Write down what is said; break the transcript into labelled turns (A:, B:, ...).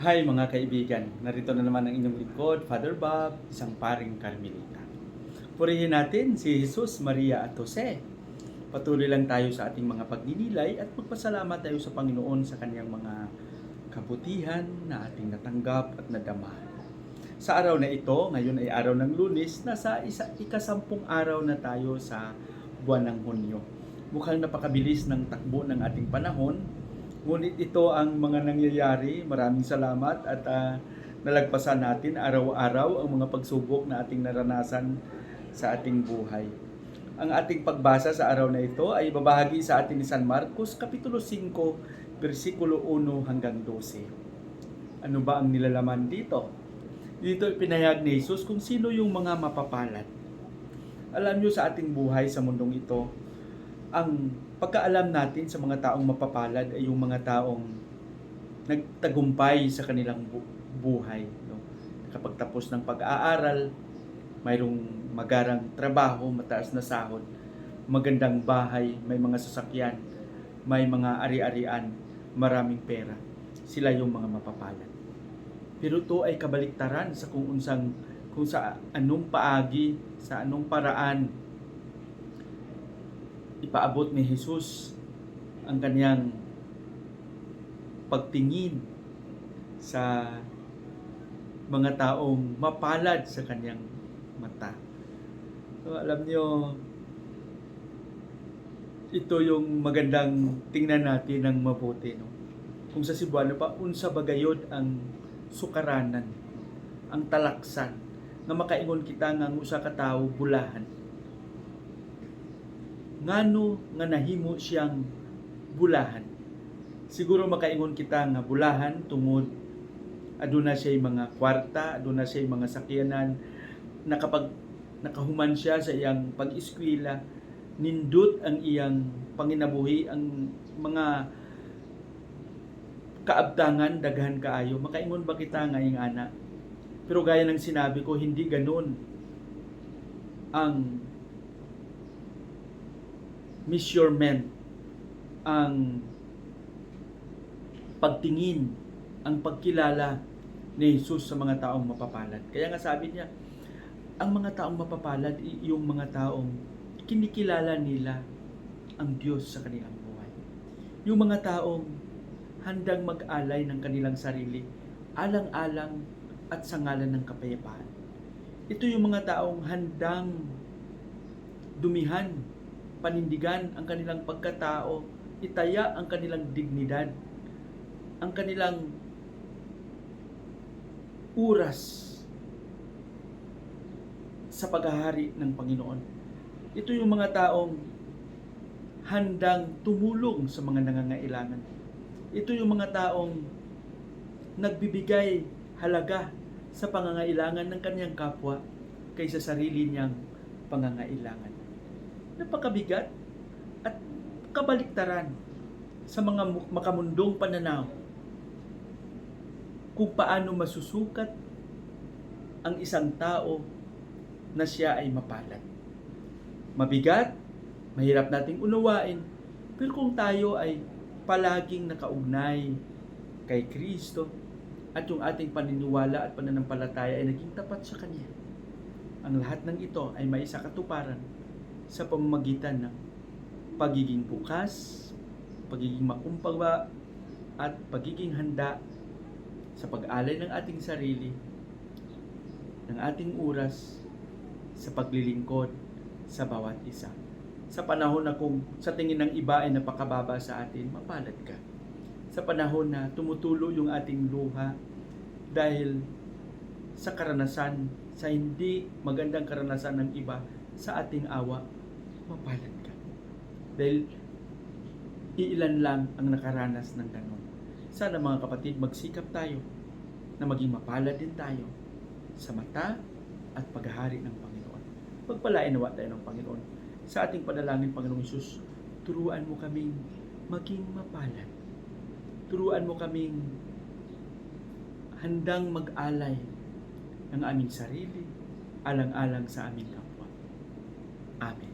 A: Hi mga kaibigan, narito na naman ang inyong lingkod, Father Bob, isang paring Carmelita. Purihin natin si Jesus, Maria at Jose. Patuloy lang tayo sa ating mga pagninilay at magpasalamat tayo sa Panginoon sa kanyang mga kabutihan na ating natanggap at nadama. Sa araw na ito, ngayon ay araw ng lunes, nasa isa, ikasampung araw na tayo sa buwan ng Hunyo. Mukhang napakabilis ng takbo ng ating panahon, Ngunit ito ang mga nangyayari. Maraming salamat at ah, nalagpasan natin araw-araw ang mga pagsubok na ating naranasan sa ating buhay. Ang ating pagbasa sa araw na ito ay babahagi sa atin ni San Marcos, Kapitulo 5, versikulo 1 hanggang 12. Ano ba ang nilalaman dito? Dito pinayag ni Jesus kung sino yung mga mapapalad. Alam nyo sa ating buhay sa mundong ito, ang pagkaalam natin sa mga taong mapapalad ay yung mga taong nagtagumpay sa kanilang bu- buhay. No? Kapag tapos ng pag-aaral, mayroong magarang trabaho, mataas na sahod, magandang bahay, may mga sasakyan, may mga ari-arian, maraming pera. Sila yung mga mapapalad. Pero ito ay kabaliktaran sa kung unsang kung sa anong paagi, sa anong paraan ipaabot ni Jesus ang kanyang pagtingin sa mga taong mapalad sa kanyang mata. So, alam niyo, ito yung magandang tingnan natin ng mabuti. No? Kung sa Cebuano pa, unsa bagayod ang sukaranan, ang talaksan, nga makaingon kita ang usa ka tawo bulahan ngano nga nahimo siyang bulahan. Siguro makaingon kita nga bulahan tungod aduna siya mga kwarta, aduna siya mga sakyanan na kapag nakahuman siya sa iyang pag-eskwela, nindot ang iyang panginabuhi, ang mga kaabtangan, daghan kaayo. Makaingon ba kita nga ing ana? Pero gaya ng sinabi ko, hindi ganun ang measurement ang pagtingin, ang pagkilala ni Jesus sa mga taong mapapalad. Kaya nga sabi niya, ang mga taong mapapalad, yung mga taong kinikilala nila ang Diyos sa kanilang buhay. Yung mga taong handang mag-alay ng kanilang sarili, alang-alang at sa ngalan ng kapayapaan. Ito yung mga taong handang dumihan panindigan ang kanilang pagkatao, itaya ang kanilang dignidad, ang kanilang oras sa paghahari ng Panginoon. Ito yung mga taong handang tumulong sa mga nangangailangan. Ito yung mga taong nagbibigay halaga sa pangangailangan ng kanyang kapwa kaysa sarili niyang pangangailangan napakabigat at kabaliktaran sa mga mu- makamundong pananaw kung paano masusukat ang isang tao na siya ay mapalad. Mabigat, mahirap nating unawain, pero kung tayo ay palaging nakaugnay kay Kristo at yung ating paniniwala at pananampalataya ay naging tapat sa Kanya, ang lahat ng ito ay may isa katuparan sa pamamagitan ng pagiging bukas, pagiging makumpaba, at pagiging handa sa pag-alay ng ating sarili, ng ating oras, sa paglilingkod sa bawat isa. Sa panahon na kung sa tingin ng iba ay napakababa sa atin, mapalad ka. Sa panahon na tumutulo yung ating luha dahil sa karanasan, sa hindi magandang karanasan ng iba, sa ating awa, mapalad ka. Dahil iilan lang ang nakaranas ng ganon. Sana mga kapatid, magsikap tayo na maging mapalad din tayo sa mata at paghahari ng Panginoon. Pagpalain nawa tayo ng Panginoon. Sa ating panalangin, Panginoong Isus, turuan mo kaming maging mapalad. Turuan mo kaming handang mag-alay ng aming sarili, alang-alang sa aming kapwa. Amen.